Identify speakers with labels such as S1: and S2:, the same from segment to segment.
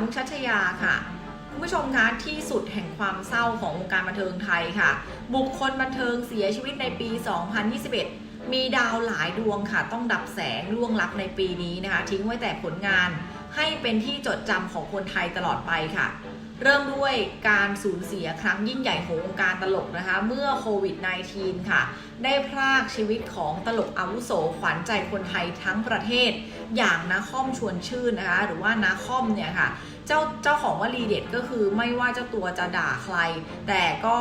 S1: มุกชัชยาค่ะคุณผู้ชมคะที่สุดแห่งความเศร้าของวงการบันเทิงไทยค่ะ บุคคลบันเทิงเสียชีวิตในปี 2021 มีดาวหลายดวงค่ะ ต้องดับแสงล่วงลับในปีนี้นะคะ ทิ้งไว้แต่ผลงานให้เป็นที่จดจำของคนไทยตลอดไปค่ะ เริ่มด้วยการสูญเสียครั้งยิ่งใหญ่ของวงการตลกนะคะ เมื่อโควิด -19 ค่ะ ได้พรากชีวิตของตลกอาวุโสขวัญใจคนไทยทั้งประเทศ อย่างนาคอมชวนชื่นนะคะ หรือว่านาคอมเนี่ยค่ะ เจ้าเจ้าของวลีเด็ดก็คือไม่ว่าเจ้าตัวจะด่าใคร แต่ก็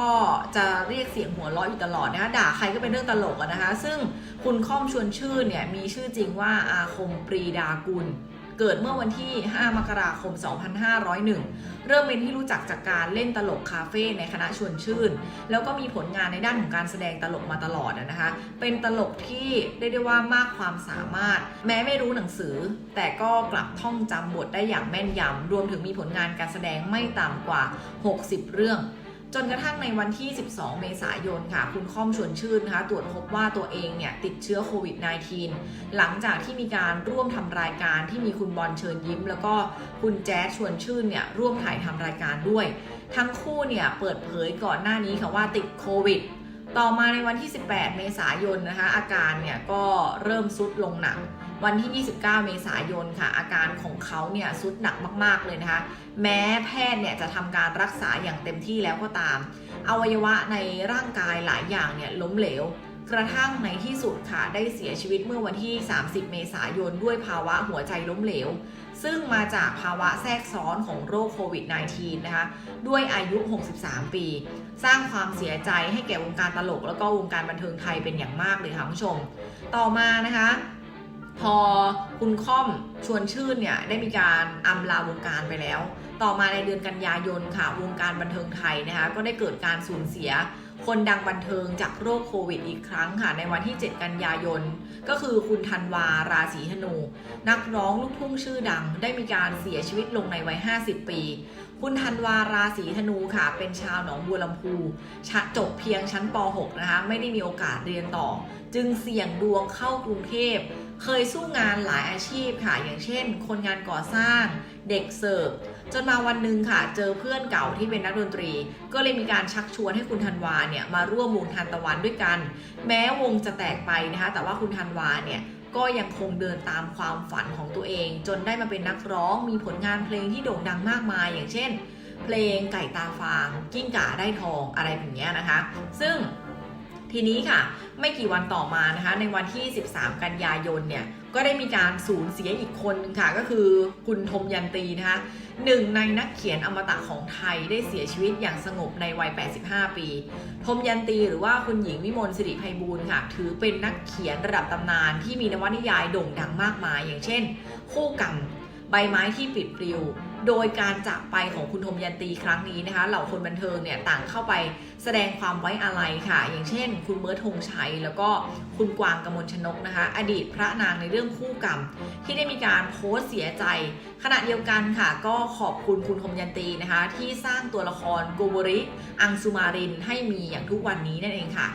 S1: จะเรียกเสียงหัวเราะอยู่ตลอดนะคะด่าใครก็เป็นเรื่องตลกนะคะ ซึ่งคุณค่อมชวนชื่นเนี่ยมีชื่อจริงว่าอาคมปรีดากุล เกิดเมื่อวันที่ 5 มกราคม 2501 เริ่มเป็นที่รู้จักจากการเล่นตลกคาเฟ่ในคณะชวนชื่น แล้วก็มีผลงานในด้านของการแสดงตลกมาตลอดนะคะ เป็นตลกที่เรียกได้ว่ามากความสามารถ แม้ไม่รู้หนังสือ แต่ก็กลับท่องจำบทได้อย่างแม่นยำรวมถึงมีผลงานการแสดงไม่ต่ำกว่า 60 เรื่อง จนกระทั่งในวันที่ 12 เมษายนค่ะ คุณค่อมชวนชื่นนะคะ ตรวจพบว่าตัวเองเนี่ยติดเชื้อโควิด -19 หลังจากที่มีการร่วมทำรายการที่มีคุณบอลเชิญยิ้ม แล้วก็คุณแจ๊ดชวนชื่นเนี่ยร่วมถ่ายทำรายการด้วย ทั้งคู่เนี่ยเปิดเผยก่อนหน้านี้ค่ะว่าติดโควิดต่อมาในวันที่ 18 เมษายนนะคะ อาการเนี่ยก็เริ่มซุดลงหนัก วันที่ 29 เมษายนค่ะ อาการของเขาเนี่ยซุดหนักมาก ๆ เลยนะคะ แม้แพทย์เนี่ยจะทำการรักษาอย่างเต็มที่แล้วก็ตาม อวัยวะในร่างกายหลายอย่างเนี่ยล้มเหลว กระทั่งในที่สุดค่ะ ได้เสียชีวิตเมื่อวันที่ 30 เมษายนด้วยภาวะหัวใจล้มเหลว ซึ่งมาจากภาวะแทรกซ้อนของโรคโควิด -19 นะคะ ด้วยอายุ 63 ปี สร้างความเสียใจให้แก่วงการตลก แล้วก็วงการบันเทิงไทยเป็นอย่างมากเลยค่ะคุณผู้ชม ต่อมานะคะ พอคุณค่อมชวนชื่นเนี่ยได้มีการอำลาวงการไปแล้ว ต่อมาในเดือนกันยายนค่ะ วงการบันเทิงไทยนะคะก็ได้เกิดการสูญเสีย คนดังบันเทิงจากโรคโควิดอีกครั้งค่ะ ในวันที่ 7 กันยายน ก็คือคุณธันวาราศีธนู นักร้องลูกทุ่งชื่อดังได้มีการเสียชีวิตลงในวัย 50 ปี คุณธันวาราศีธนูค่ะ เป็นชาวหนองบัวลำพูชจบเพียงชั้นป .6 นะคะ ไม่ได้มีโอกาสเรียนต่อ จึงเสี่ยงดวงเข้ากรุงเทพ เคยสู้งานหลายอาชีพค่ะ อย่างเช่น คนงานก่อสร้าง เด็กเสิร์ฟ จนมาวันหนึ่งค่ะ เจอเพื่อนเก่าที่เป็นนักดนตรี ก็เลยมีการชักชวนให้คุณธันวาเนี่ยมาร่วมวงทันตะวันด้วยกัน แม้วงจะแตกไปนะคะ แต่ว่าคุณธันวาเนี่ย ก็ยังคงเดินตามความฝันของตัวเอง จนได้มาเป็นนักร้องมีผลงานเพลงที่โด่งดังมากมาย อย่างเช่น เพลงไก่ตาฟาง กิ้งก่าได้ทองอะไรแบบเนี้ยนะคะ ซึ่งทีนี้ค่ะ ไม่กี่วันต่อมานะคะ ในวันที่ 13 กันยายนเนี่ย ก็ได้มีการสูญเสียอีกคนนึงค่ะ ก็คือคุณธมยันตีนะคะหนึ่งในนักเขียนอมตะของไทยได้เสียชีวิตอย่างสงบในวัย 85 ปี ธมยันตีหรือว่าคุณหญิงวิมลสิริไพบูลค่ะ ถือเป็นนักเขียนระดับตำนานที่มีนวนิยายโด่งดังมากมาย อย่างเช่น คู่กรรม ใบไม้ที่ปิดปลิว โดยการจากไปของคุณธมยันตีครั้งนี้นะคะ เหล่าคนบันเทิงเนี่ยต่างเข้าไปแสดงความไว้อาลัยค่ะ อย่างเช่น คุณเบิร์ธงชัย แล้วก็คุณกวางกมลชนกนะคะ อดีตพระนางในเรื่องคู่กรรม ที่ได้มีการโพสต์เสียใจ ขณะเดียวกันค่ะ ก็ขอบคุณคุณธมยันตีนะคะ ที่สร้างตัวละครโกโบริ อังสุมารินให้มีอย่างทุกวันนี้นั่นเองค่ะ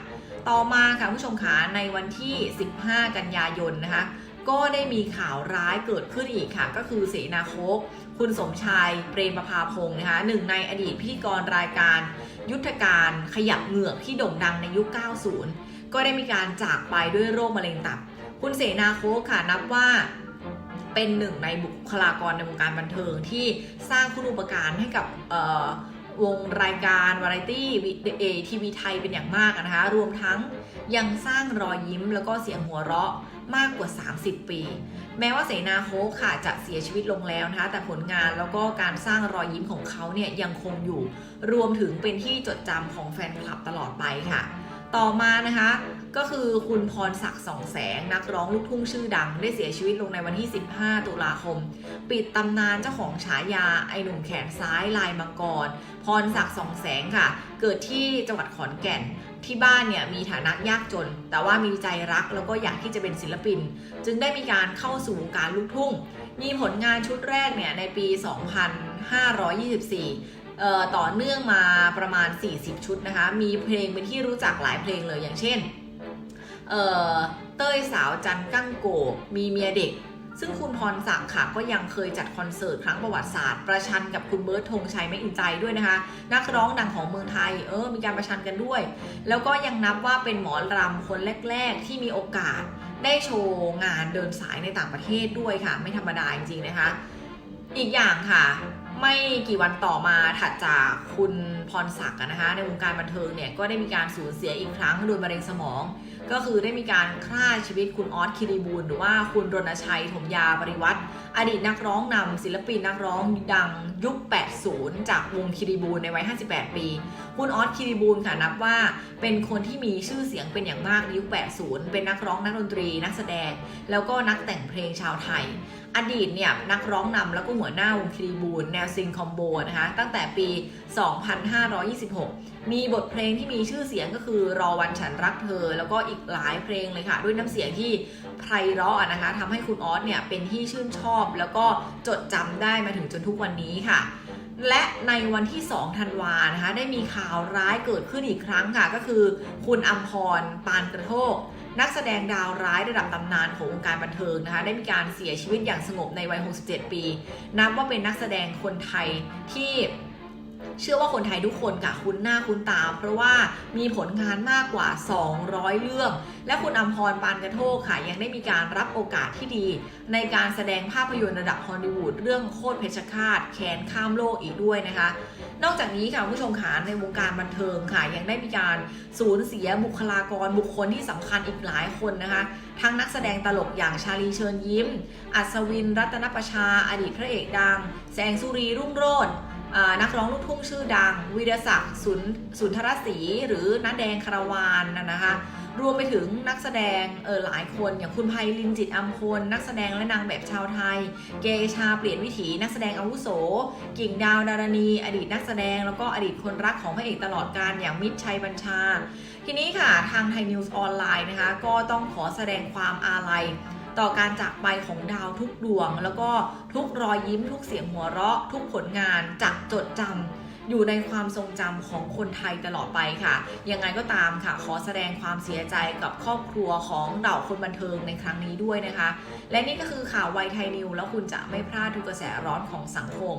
S1: ต่อมาค่ะผู้ชมคะในวันที่ 15 กันยายนนะคะก็ได้มีข่าวร้ายเกิดขึ้นอีกค่ะ ก็คือเสนาโคก คุณสมชายเปรมประภาพงศ์นะคะหนึ่งในอดีตพิธีกรรายการยุทธการขยับเหงือกที่โด่งดังในยุค 90 ก็ได้มีการจากไปด้วยโรคมะเร็งตับ คุณเสนาโคกค่ะนับว่าเป็นหนึ่งในบุคลากรในวงการบันเทิงที่สร้างคุณอุปการให้กับ วงรายการวาไรตี้เอทีวีไทยเป็นอย่างมากนะคะ รวมทั้งยังสร้างรอยยิ้มแล้วก็เสียงหัวเราะมากกว่า 30 ปี แม้ว่าเสนาโคกค่ะจะเสียชีวิตลงแล้วนะคะ แต่ผลงานแล้วก็การสร้างรอยยิ้มของเขาเนี่ยยังคงอยู่ รวมถึงเป็นที่จดจำของแฟนคลับตลอดไปค่ะ ต่อมานะคะก็คือคุณพรศักดิ์สองแสง นักร้องลูกทุ่งชื่อดัง ได้เสียชีวิตลงในวันที่ 15 ตุลาคม ปิดตำนานเจ้าของฉายาไอหนุ่มแขนซ้ายลายมังกร พรศักดิ์สองแสงค่ะ เกิดที่จังหวัดขอนแก่นที่บ้านเนี่ยมีฐานะยากจน แต่ว่ามีใจรักแล้วก็อยากที่จะเป็นศิลปิน จึงได้มีการเข้าสู่วงการลูกทุ่ง มีผลงานชุดแรกเนี่ยในปี 2524 ต่อเนื่องมาประมาณ 40 ชุดนะคะ มีเพลงเป็นที่รู้จักหลายเพลงเลยอย่างเช่นเเต้ยสาวจันกั้งโก มีเมียเด็ก ซึ่งคุณพรศักดิ์ค่ะก็ยังเคยจัดคอนเสิร์ตครั้งประวัติศาสตร์ ประชันกับคุณเบิร์ตธงชัยไม่อินใจด้วยนะคะ นักร้องดังของเมืองไทยเออมีการประชันกันด้วย แล้วก็ยังนับว่าเป็นหมอรำคนแรก ๆ ที่มีโอกาสได้โชว์งานเดินสายในต่างประเทศด้วยค่ะ ไม่ธรรมดาจริงๆนะคะ อีกอย่างค่ะ ไม่กี่วันต่อมาถัดจากคุณพรศักดิ์นะคะในวงการบันเทิงเนี่ยก็ได้มีการสูญเสียอีกครั้งโดยมะเร็งสมอง ก็คือได้มีการฆ่าชีวิตคุณออสคิริบูลหรือว่าคุณรณชัยถมยาบริวัตรอดีตนักร้องนำศิลปินนักร้องดังยุค 80 จากวงคิริบูลในวัย 58 ปี คุณออสคิริบูลค่ะนับว่าเป็นคนที่มีชื่อเสียงเป็นอย่างมากในยุค 80 เป็นนักร้องนักดนตรี นักแสดง แล้วก็นักแต่งเพลงชาวไทย อดีตเนี่ยนักร้องนำแล้วก็หัวหน้าวงคิริบูลแนวซิงคอมโบนะคะตั้งแต่ปี 2526 มีบทเพลงที่มีชื่อเสียงก็คือรอวันฉันรักเธอ แล้วก็อีกหลายเพลงเลยค่ะ ด้วยน้ำเสียงที่ไพเราะอะนะคะทำให้คุณออสเนี่ยเป็นที่ชื่นชอบ แล้วก็จดจำได้มาถึงจนทุกวันนี้ค่ะและในวันที่ 2 ธันวานะคะ ได้มีข่าวร้ายเกิดขึ้นอีกครั้งค่ะ ก็คือคุณอัมพร ปานกระโทกนักแสดงดาวร้ายระดับตำนานของวงการบันเทิงนะคะ ได้มีการเสียชีวิตอย่างสงบในวัย 67 ปี นับว่าเป็นนักแสดงคนไทยที่ เชื่อว่าคนไทยทุกคนค่ะคุ้นหน้าคุ้นตา เพราะว่ามีผลงานมากกว่า 200 เรื่อง และคุณอัมพรปานกระโทกค่ะ ยังได้มีการรับโอกาสที่ดี ในการแสดงภาพยนตร์ระดับฮอลลีวูดเรื่องโคตรเพชฌฆาตแขนข้ามโลกอีกด้วยนะคะ นอกจากนี้ค่ะผู้ชมขาในวงการบันเทิงค่ะ ยังได้มีการสูญเสียบุคลากรบุคคลที่สำคัญอีกหลายคนนะคะ ทั้งนักแสดงตลกอย่างชาลีเชิญยิ้ม อัศวินรัตนประชาอดีตพระเอกดัง แสงสุรีรุ่งโรจน์ นักร้องลูกทุ่งชื่อดังวีรศักดิ์สุนสุนทรศรีหรือน้าแดงคารวานนะนะคะ รวมไปถึงนักแสดงเออหลายคนอย่างคุณไพลินจิตอัมพลนักแสดงและนางแบบชาวไทย เกชาเปลี่ยนวิถีนักแสดงอาวุโส กิ่งดาวดารณี อดีตนักแสดงแล้วก็อดีตคนรักของพระเอกตลอดการอย่างมิตรชัยบัญชา ทีนี้ค่ะทางไทยนิวส์ออนไลน์นะคะก็ต้องขอแสดงความอาลัย ต่อการจากไปของดาวทุกดวง แล้วก็ทุกรอยยิ้ม ทุกเสียงหัวเราะ ทุกผลงานจะจดจำอยู่ในความทรงจำของคนไทยตลอดไปค่ะ ยังไงก็ตามค่ะ ขอแสดงความเสียใจกับครอบครัวของเหล่าคนบันเทิงในครั้งนี้ด้วยนะคะ และนี่ก็คือข่าวไวไทยนิวแล้วคุณจะไม่พลาดทุกกระแสร้อนของสังคม